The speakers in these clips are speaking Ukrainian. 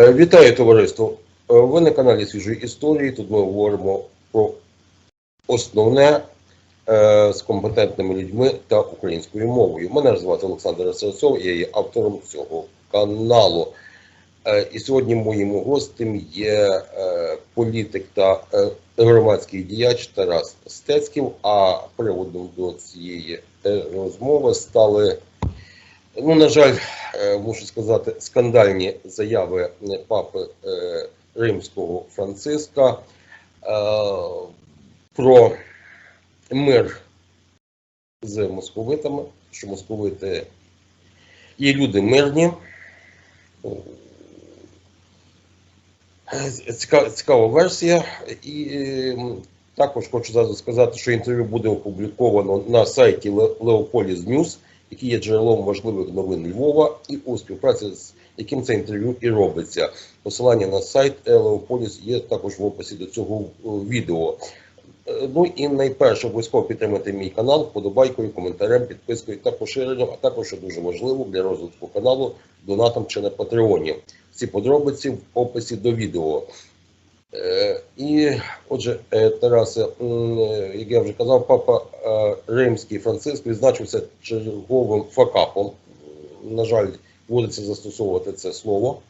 Е, Вітаю товариство! Е, Ви на каналі Свіжої історії. Тут ми говоримо про основне е, з компетентними людьми та українською мовою. Мене ж звати Олександр Серцов, я є автором цього каналу. І сьогодні моїм гостем є політик та громадський діяч Тарас Стецьків. А приводом до цієї розмови стали, ну, на жаль, е, мушу сказати, скандальні заяви е, папи е, римського Франциска про мир з московитами, що московити є люди мирні. Цікава, цікава версія. І також хочу зразу сказати, що інтерв'ю буде опубліковано на сайті Le- Leopolis News, який є джерелом важливих новин Львова, і у співпраці з яким це інтерв'ю і робиться. Посилання на сайт Leopolis є також в описі до цього е, відео. Е, Ну і найперше обов'язково підтримати мій канал вподобайкою, коментарем, підпискою та поширенням, а також що дуже важливо для розвитку каналу донатом чи на Патреоні. Всі подробиці в описі до відео. Е, І отже, е, Тарасе, е, як я вже казав, папа Римський Франциск відзначився черговим факапом. На жаль, доводиться застосовувати це слово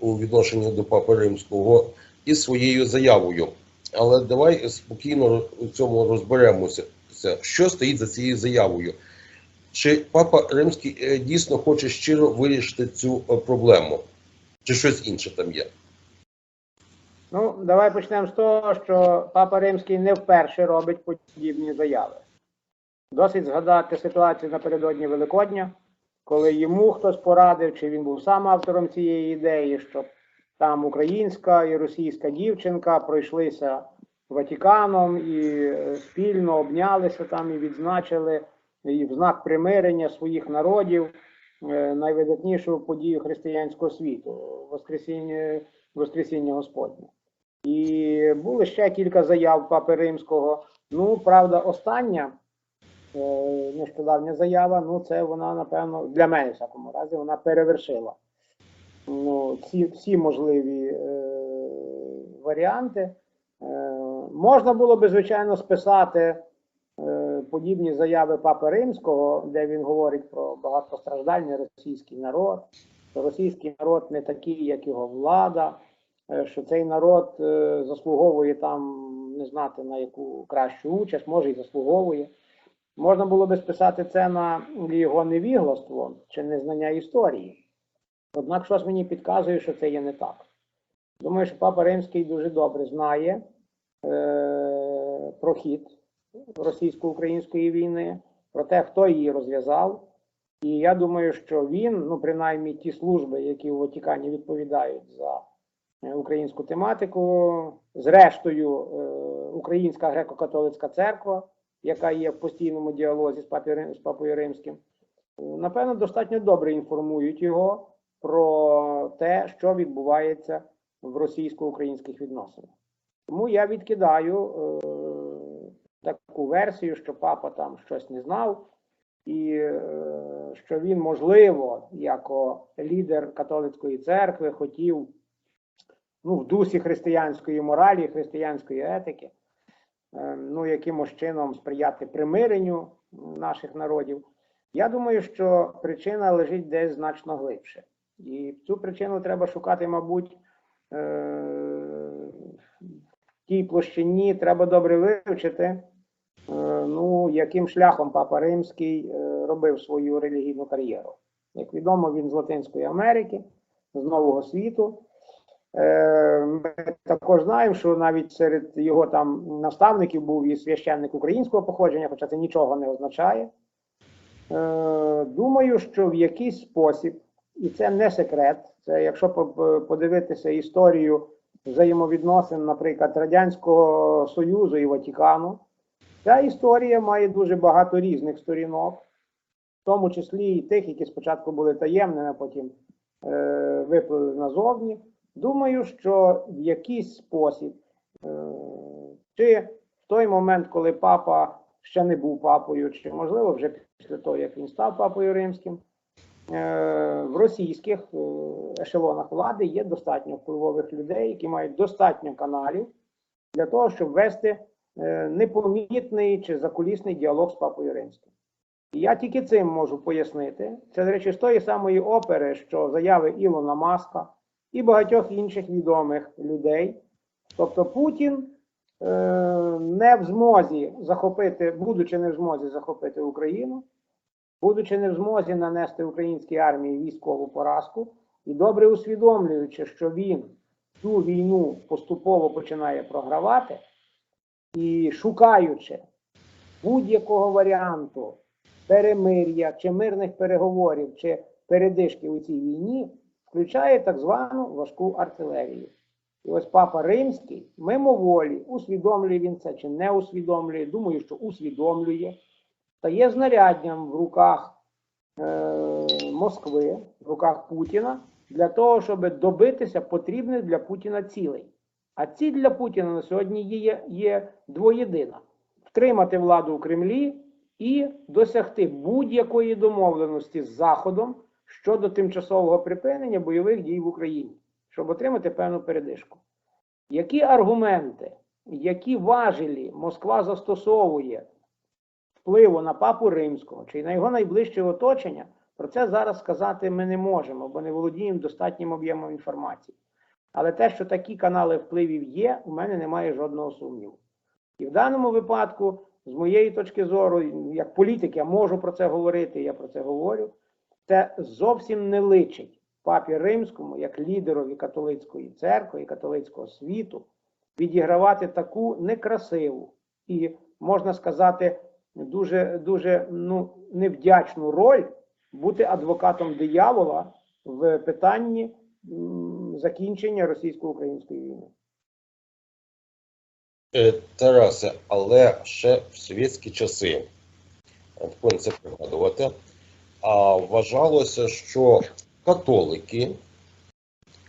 у відношенні до папи Римського і своєю заявою. Але давай спокійно у цьому розберемося. Що стоїть за цією заявою? Чи папа Римський дійсно хоче щиро вирішити цю проблему? Чи щось інше там є? Ну, давай почнемо з того, що Папа Римський не вперше робить подібні заяви. Досить згадати ситуацію напередодні Великодня, коли йому хтось порадив, чи він був сам автором цієї ідеї, щоб там українська і російська дівчинка пройшлися Ватиканом і е, спільно обнялися там і відзначили і в знак примирення своїх народів е, найвидатнішу подію християнського світу Воскресіння, Воскресіння Господнє. І були ще кілька заяв Папи Римського. Ну, правда, остання е, нещодавня заява, ну це вона, напевно, для мене, в всякому разі, вона перевершила ну, ці, всі можливі е, варіанти. Е, можна було би, звичайно, списати е, подібні заяви Папи Римського, де він говорить про багатостраждальний російський народ, що російський народ не такий, як його влада що цей народ е, заслуговує там не знати на яку кращу участь, може і заслуговує. Можна було би списати це на його невігластво чи незнання історії. Однак щось мені підказує, що це є не так. Думаю, що Папа Римський дуже добре знає е, про хід російсько-української війни, про те, хто її розв'язав. І я думаю, що він, ну принаймні ті служби, які у Ватикані відповідають за е, українську тематику. Зрештою, е, Українська греко-католицька церква, яка є в постійному діалозі з папою Римським, е, напевно, достатньо добре інформують його про те, що відбувається в російсько-українських відносинах. Тому я відкидаю е, таку версію, що папа там щось не знав, і е, що він, можливо, як лідер католицької церкви, хотів ну, в дусі християнської моралі, християнської етики, е, ну, якимось чином сприяти примиренню наших народів. Я думаю, що причина лежить десь значно глибше. І цю причину треба шукати, мабуть, е, в тій площині треба добре вивчити, е, ну, яким шляхом Папа Римський е, робив свою релігійну кар'єру. Як відомо, він з Латинської Америки, з Нового світу. Е, Ми також знаємо, що навіть серед його там наставників був і священник українського походження, хоча це нічого не означає. Е, Думаю, що в якийсь спосіб, і це не секрет, це якщо подивитися історію взаємовідносин, наприклад, Радянського Союзу і Ватикану, ця історія має дуже багато різних сторінок, в тому числі і тих, які спочатку були таємними, а потім е, виплили назовні. Думаю, що в якийсь спосіб, е, чи в той момент, коли папа ще не був папою, чи можливо вже після того, як він став папою римським, е, в російських е, ешелонах влади є достатньо впливових людей, які мають достатньо каналів для того, щоб вести непомітний чи закулісний діалог з папою римським. І я тільки цим можу пояснити. Це, до речі, з тої самої опери, що заяви Ілона Маска і багатьох інших відомих людей. Тобто Путін е, не в змозі захопити, будучи не в змозі захопити Україну, будучи не в змозі нанести українській армії військову поразку, і добре усвідомлюючи, що він цю війну поступово починає програвати, і шукаючи будь-якого варіанту перемир'я чи мирних переговорів, чи передишки у цій війні, включає так звану важку артилерію. І ось папа Римський мимоволі, усвідомлює він це чи не усвідомлює, думаю, що усвідомлює, стає знаряддям в руках е, Москви, в руках Путіна для того, щоб добитися потрібних для Путіна цілей. А ціль для Путіна на сьогодні є, є двоєдина: втримати владу у Кремлі і досягти будь-якої домовленості з Заходом щодо тимчасового припинення бойових дій в Україні, щоб отримати певну передишку. Які аргументи, які важелі Москва застосовує впливу на папу римського чи на його найближче оточення, про це зараз сказати ми не можемо, бо не володіємо достатнім об'ємом інформації. Але те, що такі канали впливів є, у мене немає жодного сумніву. І в даному випадку, з моєї точки зору, як політик, я можу про це говорити, я про це говорю. Це зовсім не личить папі римському, як лідерові католицької церкви і католицького світу, відігравати таку некрасиву і, можна сказати, дуже дуже ну, невдячну роль бути адвокатом диявола в питанні закінчення російсько-української війни. Е, Тарасе, але ще в совєтські часи, повинен це пригадувати, а вважалося, що католики,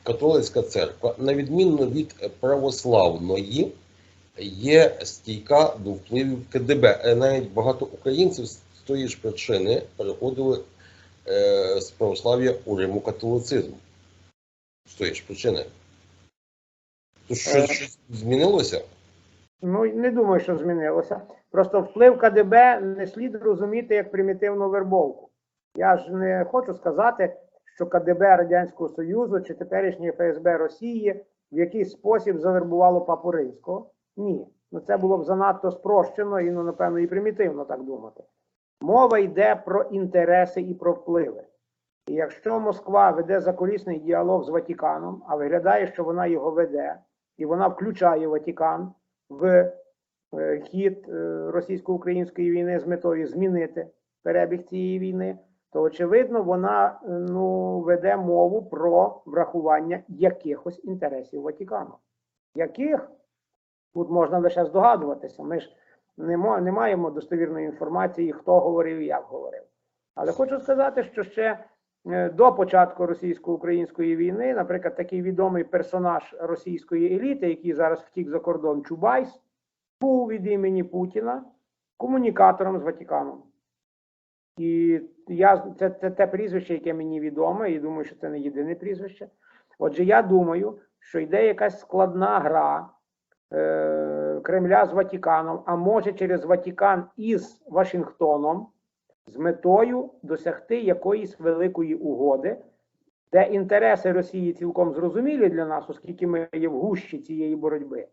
католицька церква, на відміну від православної, є стійка до впливів КДБ. Е, Навіть багато українців з тої ж причини переходили е, з православ'я у римокатолицизм. З тої ж причини. То щось, Е. щось змінилося? Ну, не думаю, що змінилося. Просто вплив КДБ не слід розуміти як примітивну вербовку. Я ж не хочу сказати, що КДБ Радянського Союзу чи теперішнє ФСБ Росії в якийсь спосіб завербувало папу Римського. Ні. Ну це було б занадто спрощено і, ну, напевно, і примітивно так думати. Мова йде про інтереси і про впливи. І якщо Москва веде закулісний діалог з Ватиканом, а виглядає, що вона його веде, і вона включає Ватикан в е, хід е, російсько-української війни з метою змінити перебіг цієї війни, то очевидно вона е, ну, веде мову про врахування якихось інтересів Ватикану. Яких тут можна лише здогадуватися. Ми ж не, не маємо достовірної інформації, хто говорив і як говорив. Але хочу сказати, що ще е, до початку російсько-української війни, наприклад, такий відомий персонаж російської еліти, який зараз втік за кордон Чубайс, був від імені Путіна комунікатором з Ватиканом. І я, це, це те прізвище, яке мені відоме, і думаю, що це не єдине прізвище. Отже, я думаю, що йде якась складна гра е, Кремля з Ватиканом, а може через Ватикан із Вашингтоном, з метою досягти якоїсь великої угоди, де інтереси Росії цілком зрозумілі для нас, оскільки ми є в гущі цієї боротьби.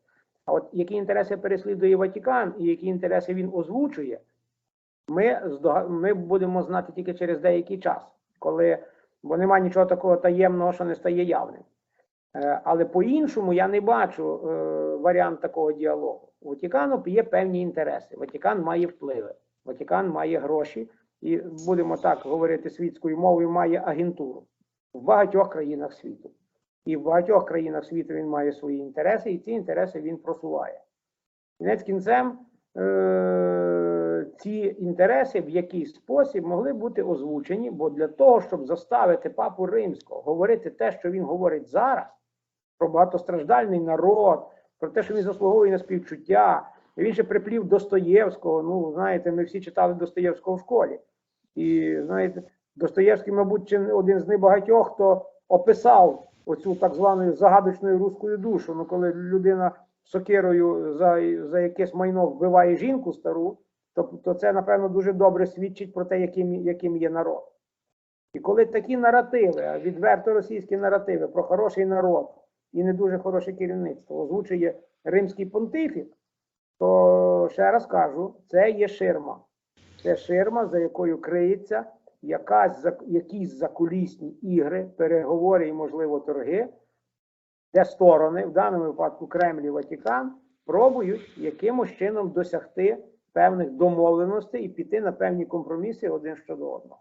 А от які інтереси переслідує Ватикан і які інтереси він озвучує, ми, ми будемо знати тільки через деякий час, коли, бо немає нічого такого таємного, що не стає явним. Е, Але по-іншому я не бачу е, варіант такого діалогу. У Ватикану є певні інтереси. Ватикан має впливи, Ватикан має гроші, і будемо так говорити світською мовою, має агентуру в багатьох країнах світу. І в багатьох країнах світу він має свої інтереси, і ці інтереси він просуває. Кінець кінцем е- ці інтереси в якийсь спосіб могли бути озвучені, бо для того, щоб заставити папу римського говорити те, що він говорить зараз, про багатостраждальний народ, про те, що він заслуговує на співчуття. Він ще приплів Достоєвського. Ну, знаєте, ми всі читали Достоєвського в школі. І знаєте, Достоєвський, мабуть, чи один з небагатьох, хто описав оцю так звану загадочну руську душу. Ну, коли людина сокирою за, за якесь майно вбиває жінку стару, то, то це, напевно, дуже добре свідчить про те, яким, яким є народ. І коли такі наративи, відверто російські наративи про хороший народ і не дуже хороше керівництво озвучує римський понтифік, то ще раз кажу, це є ширма. Це ширма, за якою криється якась, якісь закулісні ігри, переговори і, можливо, торги, де сторони, в даному випадку Кремль і Ватикан, пробують якимось чином досягти певних домовленостей і піти на певні компроміси один щодо одного.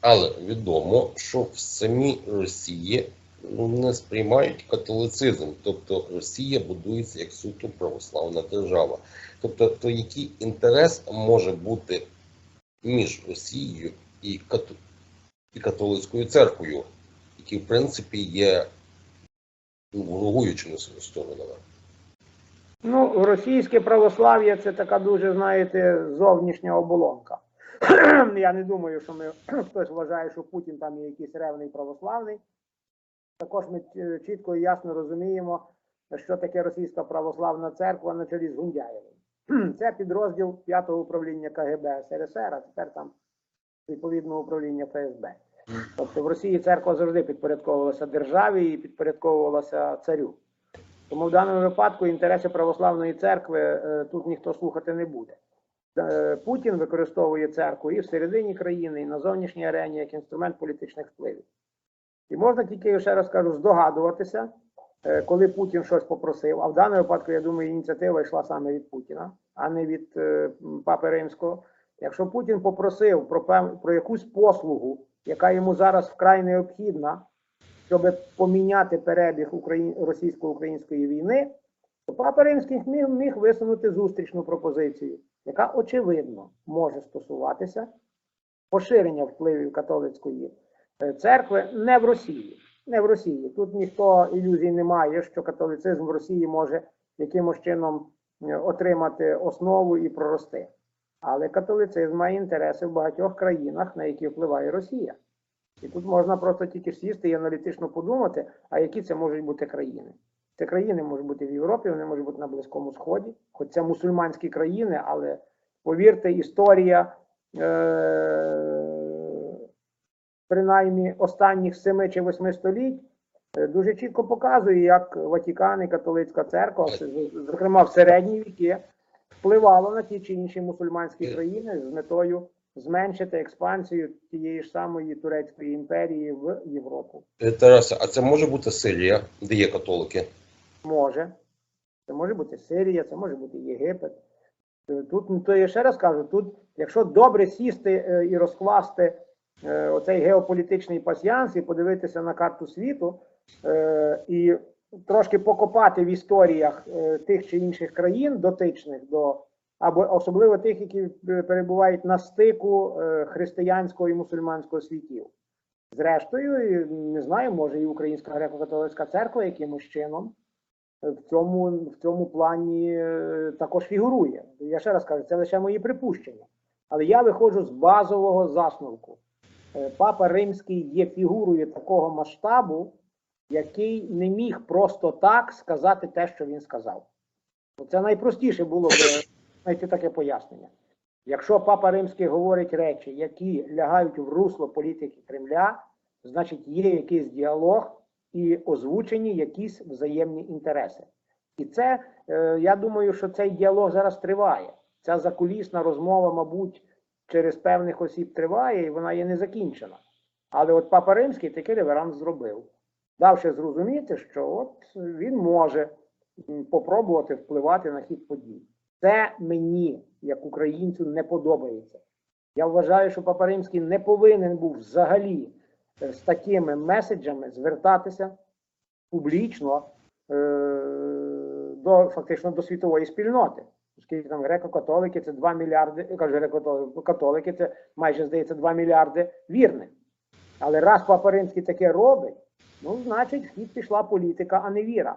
Але відомо, що в самій Росії не сприймають католицизм, тобто Росія будується як суто православна держава. Тобто, то який інтерес може бути між Росією і, кат... і католицькою церквою, які в принципі є ворогуючими сторонами? Ну, російське православ'я це така дуже, знаєте, зовнішня оболонка. Я не думаю, що ми хтось вважає, що Путін там є якийсь ревний православний. Також ми е, чітко і ясно розуміємо, що таке російська православна церква на чолі з Гундяєвим. Це підрозділ 5-го управління КГБ СРСР, а тепер там відповідного управління ФСБ. Тобто в Росії церква завжди підпорядковувалася державі і підпорядковувалася царю. Тому в даному випадку інтереси православної церкви е, тут ніхто слухати не буде. Е, Путін використовує церкву і всередині країни, і на зовнішній арені як інструмент політичних впливів. І можна тільки, ще раз кажу, здогадуватися, е, коли Путін щось попросив. А в даному випадку, я думаю, ініціатива йшла саме від Путіна, а не від Папи Римського. Якщо Путін попросив про, про якусь послугу, яка йому зараз вкрай необхідна, щоб поміняти перебіг Україн... російсько-української війни, то Папа Римський міг, міг висунути зустрічну пропозицію, яка очевидно може стосуватися поширення впливів католицької е, церкви не в Росії. Не в Росії. Тут ніхто ілюзій не має, що католицизм в Росії може якимось чином е, отримати основу і прорости. Але католицизм має інтереси в багатьох країнах, на які впливає Росія. І тут можна просто тільки сісти і аналітично подумати, а які це можуть бути країни. Це країни можуть бути в Європі, вони можуть бути на Близькому Сході, хоч це мусульманські країни, але повірте, історія е- принаймні останніх семи чи восьми століть е, дуже чітко показує, як Ватикан і католицька церква, зокрема в середні віки, впливало на ті чи інші мусульманські країни з метою зменшити експансію тієї ж самої турецької імперії в Європу. Е, Тарасе, а це може бути Сирія, де є католики? Може. Це може бути Сирія, це може бути Єгипет. Е, Тут, ну, то я ще раз кажу, тут, якщо добре сісти е, і розкласти оцей геополітичний пасьянс і подивитися на карту світу, і трошки покопати в історіях тих чи інших країн, дотичних до, або особливо тих, які е, перебувають на стику е, християнського і мусульманського світів. Зрештою, не знаю, може і Українська греко-католицька церква якимось чином в цьому, в цьому плані е, також фігурує. Я ще раз кажу, це лише мої припущення. Але я виходжу з базового засновку. Е, Папа Римський є фігурою такого масштабу, який не міг просто так сказати те, що він сказав. Це найпростіше було б знайти таке пояснення. Якщо Папа Римський говорить речі, які лягають в русло політики Кремля, значить є якийсь діалог і озвучені якісь взаємні інтереси. І це, е, я думаю, що цей діалог зараз триває. Ця закулісна розмова, мабуть, через певних осіб триває, і вона є не закінчена. Але от Папа Римський такий реверанс зробив, давши зрозуміти, що от він може попробувати впливати на хід подій. Це мені, як українцю, не подобається. Я вважаю, що Папа Римський не повинен був взагалі е, з такими меседжами звертатися публічно е, до фактично до світової спільноти. Оскільки там греко-католики це 2 мільярди, я кажу греко-католики, це майже здається 2 мільярди вірних. Але раз Папа Римський таке робить, ну значить в хід пішла політика, а не віра.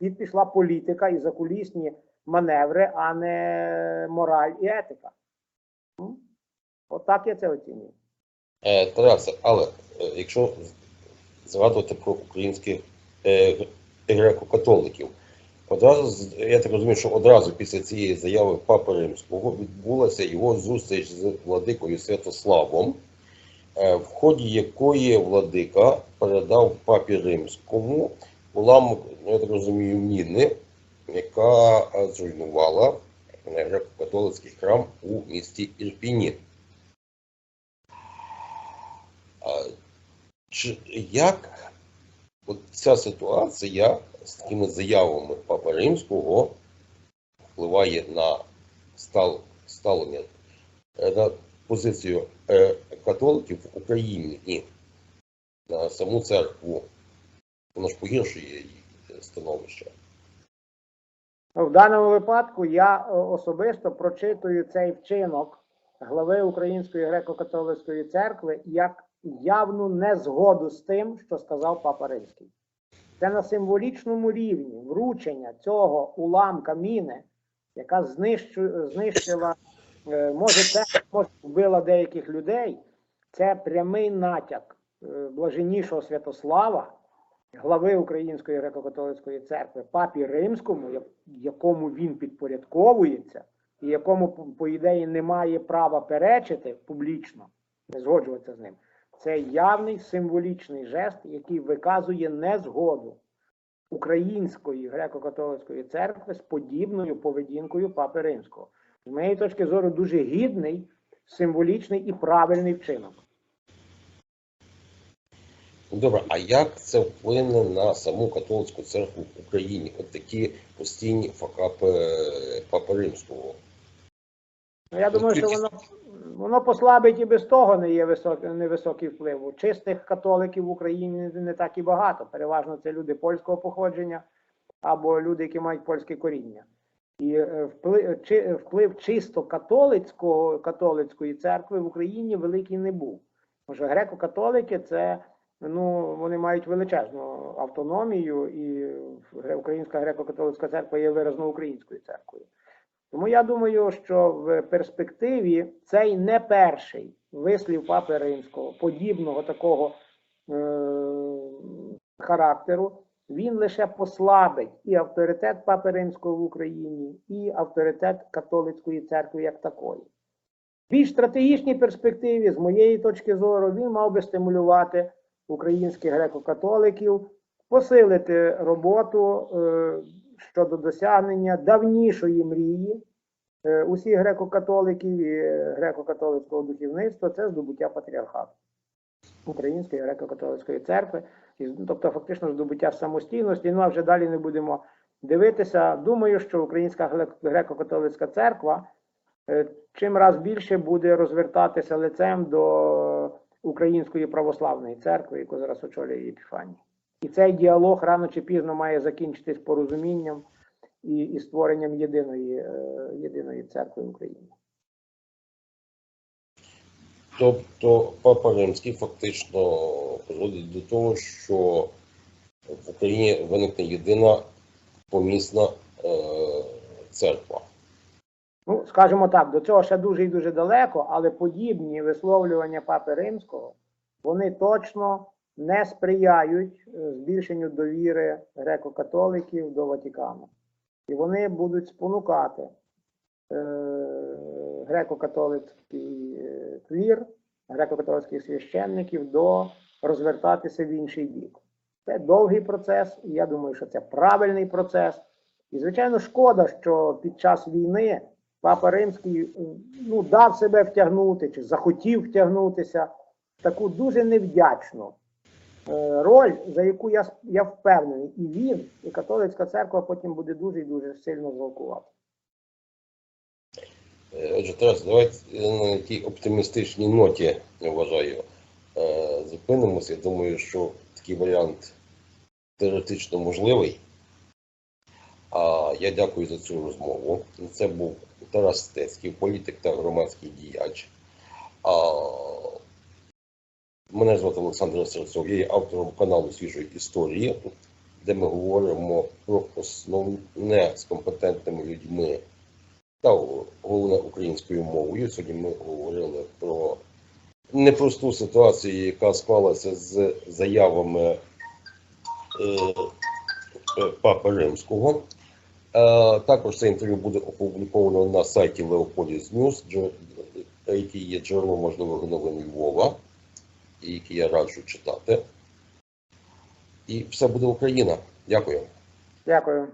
В хід пішла політика і закулісні маневри, а не мораль і етика. Ну, Отак я це оцінюю. Е, Тарасе, але е, якщо згадувати про українських е, греко-католиків, одразу я так розумію, що одразу після цієї заяви Папи Римського відбулася його зустріч з владикою Святославом, е, в ході якої владика передав папі Римському уламок, я так розумію, міни, яка зруйнувала греко-католицький храм у місті Ірпіні. Як ця ситуація з такими заявами Папи Римського впливає на стал, ставлення е, на позицію е, католиків в Україні і на саму церкву? Воно ж погіршує її становище. В даному випадку я е, особисто прочитую цей вчинок глави Української греко-католицької церкви як явну незгоду з тим, що сказав Папа Римський. Це на символічному рівні вручення цього уламка міни, яка знищила, е, може, це може вбила деяких людей. Це прямий натяк е, блаженнішого Святослава, глави Української греко-католицької церкви, папі Римському, якому він підпорядковується, і якому, по- ідеї, немає права перечити публічно, не згоджуватися з ним. Це явний символічний жест, який виказує незгоду Української греко-католицької церкви з подібною поведінкою Папи Римського. З моєї точки зору, дуже гідний, символічний і правильний вчинок. Ну, Добре, а як це вплине на саму католицьку церкву в Україні? От такі постійні факапи Папи Римського. Ну, я думаю, що воно, воно послабить і без того не є високий, невисокий вплив. Чистих католиків в Україні не так і багато. Переважно це люди польського походження або люди, які мають польське коріння. І е, вплив, чи, вплив чисто католицького, католицької церкви в Україні великий не був. Тому що греко-католики це ну, вони мають величезну автономію, і Українська греко-католицька церква є виразно українською церквою. Тому я думаю, що в перспективі цей не перший вислів Папи Римського, подібного такого е- характеру, він лише послабить і авторитет Папи Римського в Україні, і авторитет католицької церкви як такої. В більш стратегічній перспективі, з моєї точки зору, він мав би стимулювати українських греко-католиків, посилити роботу е, щодо досягнення давнішої мрії е, усіх греко-католиків і греко-католицького духовництва це здобуття патріархату Української греко-католицької церкви, ну, тобто фактично здобуття самостійності. Ну а вже далі не будемо дивитися. Думаю, що Українська греко-католицька церква е, чим раз більше буде розвертатися лицем до Української православної церкви, яку зараз очолює Епіфаній. І цей діалог рано чи пізно має закінчитись порозумінням і, і створенням єдиної, е, єдиної церкви в Україні. Тобто Папа Римський фактично призводить до того, що в Україні виникне єдина помісна е, церква. Ну, скажімо так, до цього ще дуже і дуже далеко, але подібні висловлювання Папи Римського вони точно не сприяють е, збільшенню довіри греко-католиків до Ватикану. І вони будуть спонукати е, греко-католицький е, клір, греко-католицьких священників до розвертатися в інший бік. Це довгий процес, і я думаю, що це правильний процес. І, звичайно, шкода, що під час війни Папа Римський е, ну, дав себе втягнути чи захотів втягнутися в таку дуже невдячну е, роль, за яку я, я впевнений, і він, і католицька церква потім буде дуже і дуже сильно жалкувати. Е, Отже, Тарас, давайте на тій оптимістичній ноті, я вважаю, зупинимося. Я думаю, що такий варіант теоретично можливий. А я дякую за цю розмову. Це був Тарас Стецький, політик та громадський діяч. А, мене звати Олександр Серцов, я є автором каналу Свіжої історії, де ми говоримо про основне з компетентними людьми та головне українською мовою. Сьогодні ми говорили про непросту ситуацію, яка склалася з заявами е, е, Папи Римського. Також це інтерв'ю буде опубліковано на сайті Leopolis News, який є джерелом можливих новин Львова, який я раджу читати. І все буде Україна. Дякую. Дякую.